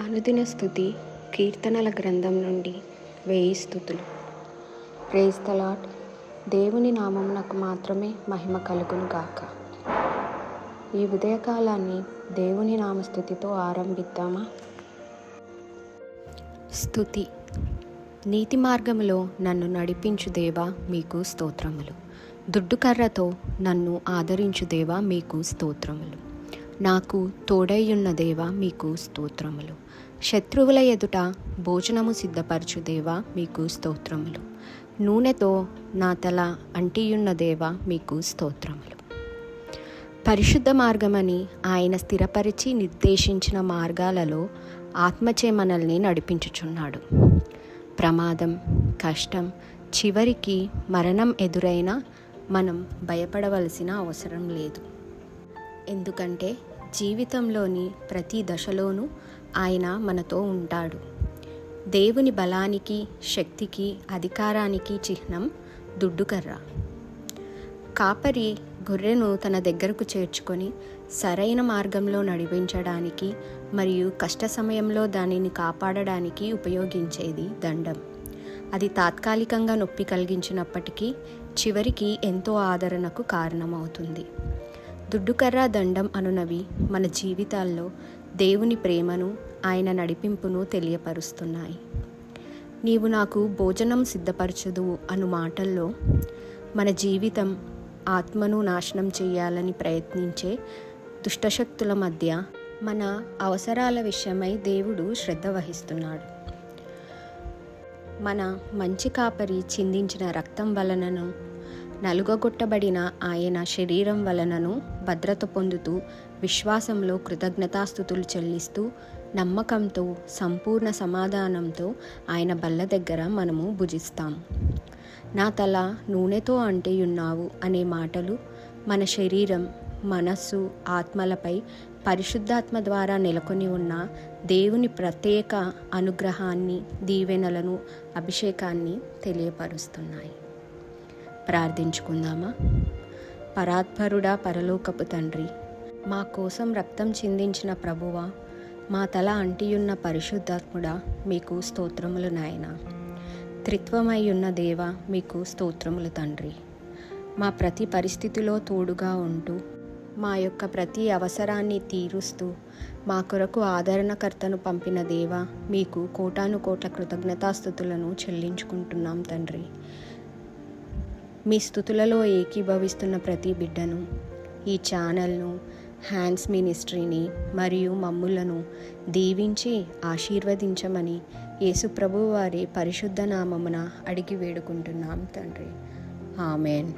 అనుదిన స్థుతి కీర్తనల గ్రంథం నుండి వేయి స్థుతులు. ప్రేజ్ ద లార్డ్ దేవుని నామమునకు మాత్రమే మహిమ కలుగును గాక. ఈ ఉదయకాలాన్ని దేవుని నామస్థుతితో ఆరంభిద్దామా? స్థుతి. నీతి మార్గములో నన్ను నడిపించు దేవా మీకు స్తోత్రములు. దుడ్డుకర్రతో నన్ను ఆదరించు దేవా మీకు స్తోత్రములు. నాకు తోడైయున్న దేవా మీకు స్తోత్రములు. శత్రువుల ఎదుట భోజనము సిద్ధపరచు దేవా మీకు స్తోత్రములు. నూనెతో నా తల అంటియున్న దేవా మీకు స్తోత్రములు. పరిశుద్ధ మార్గమని ఆయన స్థిరపరిచి నిర్దేశించిన మార్గాలలో ఆత్మచే మనల్ని నడిపించుచున్నాడు. ప్రమాదం కష్టం చివరికి మరణం ఎదురైనా మనం భయపడవలసిన అవసరం లేదు. ఎందుకంటే జీవితంలోని ప్రతి దశలోనూ ఆయన మనతో ఉంటాడు. దేవుని బలానికి శక్తికి అధికారానికి చిహ్నం దుడ్డుకర్ర. కాపరి గొర్రెను తన దగ్గరకు చేర్చుకొని సరైన మార్గంలో నడిపించడానికి మరియు కష్ట సమయంలో దానిని కాపాడడానికి ఉపయోగించేది దండం. అది తాత్కాలికంగా నొప్పి కలిగించినప్పటికీ చివరికి ఎంతో ఆదరణకు కారణమవుతుంది. దుడ్డుకర్ర దండం అనునవి మన జీవితాల్లో దేవుని ప్రేమను ఆయన నడిపింపును తెలియపరుస్తున్నాయి. నీవు నాకు భోజనం సిద్ధపరచదు అను మాటల్లో మన జీవితం ఆత్మను నాశనం చేయాలని ప్రయత్నించే దుష్టశక్తుల మధ్య మన అవసరాల విషయమై దేవుడు శ్రద్ధ వహిస్తున్నాడు. మన మంచి కాపరి చిందించిన రక్తం వలనను నలుగగొట్టబడిన ఆయన శరీరం వలనను భద్రత పొందుతూ విశ్వాసంలో కృతజ్ఞతాస్థుతులు చెల్లిస్తూ నమ్మకంతో సంపూర్ణ సమాధానంతో ఆయన బల్ల దగ్గర మనము భుజిస్తాం. నా తల నూనెతో అంటేయున్నావు అనే మాటలు మన శరీరం మనస్సు ఆత్మలపై పరిశుద్ధాత్మ ద్వారా నెలకొని ఉన్న దేవుని ప్రత్యేక అనుగ్రహాన్ని దీవెనలను అభిషేకాన్ని తెలియపరుస్తున్నాయి. ప్రార్థించుకుందామా? పరాత్పరుడా పరలోకపు తండ్రి మా కోసం రక్తం చిందించిన ప్రభువా మా తల అంటియున్న పరిశుద్ధాత్ముడా మీకు స్తోత్రములు నాయన. త్రిత్వమై ఉన్న దేవ మీకు స్తోత్రములు తండ్రి. మా ప్రతి పరిస్థితిలో తోడుగా ఉంటూ మా యొక్క ప్రతి అవసరాన్ని తీరుస్తూ మా కొరకు ఆదరణకర్తను పంపిన దేవ మీకు కోటాను కోట్ల కృతజ్ఞతాస్థుతులను చెల్లించుకుంటున్నాం తండ్రి. మీ స్థుతులలో ఏకీభవిస్తున్న ప్రతి బిడ్డను ఈ ఛానల్ను హ్యాండ్స్ మినిస్ట్రీని మరియు మమ్ములను దీవించి ఆశీర్వదించమని యేసుప్రభు వారి పరిశుద్ధ నామమున అడిగి వేడుకుంటున్నాం తండ్రి. ఆమెన్.